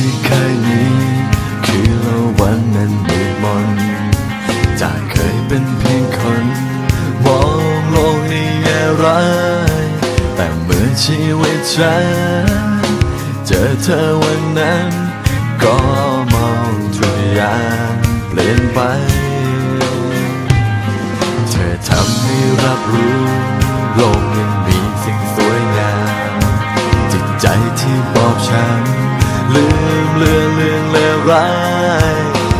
ที่เคยมีคือเราวันนั้นมืดมนจากเคยเป็นเพียงคนมองโลกในแง่ร้ายแต่เมื่อชีวิตฉันเจอเธอวันนั้น ก็มองทุกอย่างเปลี่ยนไป เธอทำให้รับรู้โลกยังมีสิ่งสวยงามจิตใจที่บอบช้ำ ลืมเลือนเลือนเลวร้าย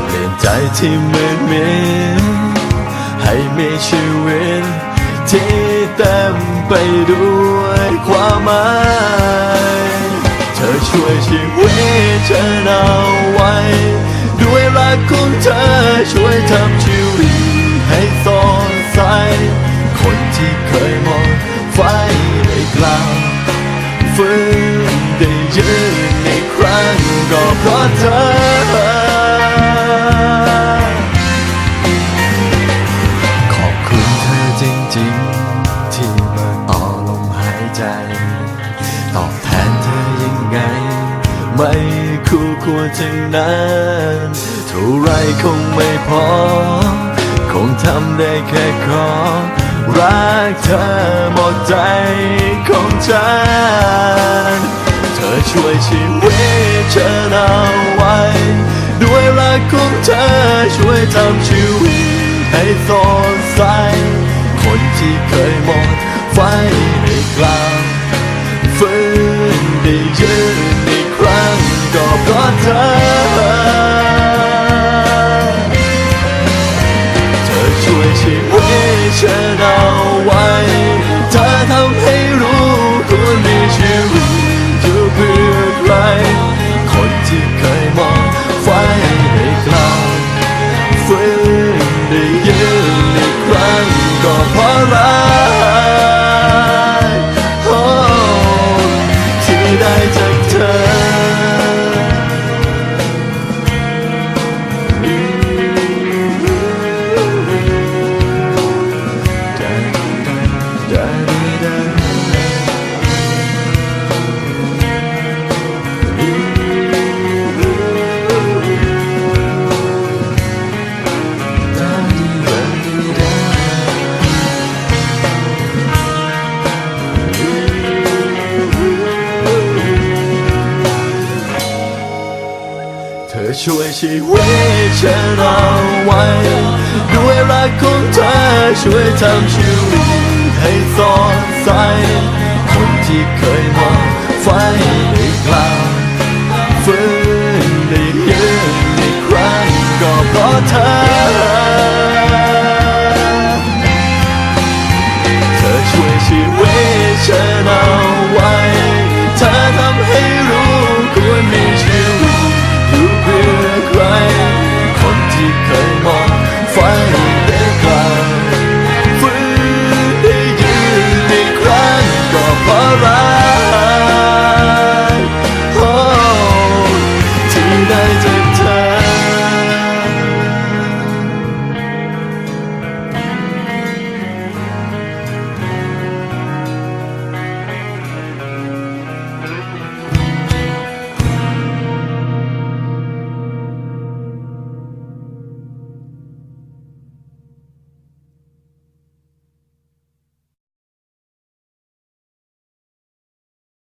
เปลี่ยนใจที่มืดมิดให้มีชีวิตที่เต็มไปด้วยความหมาย เธอช่วยชีวิตฉันเอาไว้ ด้วยรักของเธอช่วยทำชีวิต เพราะเธอ ขอบคุณเธอจริงๆ ที่มาต่อลมหายใจ ตอบแทนเธอยังไง ไม่คู่ควรทั้งนั้นเท่าไรคงไม่พอ คงทำได้แค่ขอ รักเธอหมดใจของฉัน เธอช่วยชีวิตฉันเอาไว้ ด้วยรักของเธอช่วยทำชีวิตให้สดใส คนที่เคยมอง ที่ไช่วยชีวิตฉันเอาไว้ ด้วยรักของเธอช่วยทำชีวิตให้สดใส คนที่เคยมองไฟในกลางฟื้นได้ยืนในครั้งก็เพราะเธอ เธอช่วยชีวิตฉัน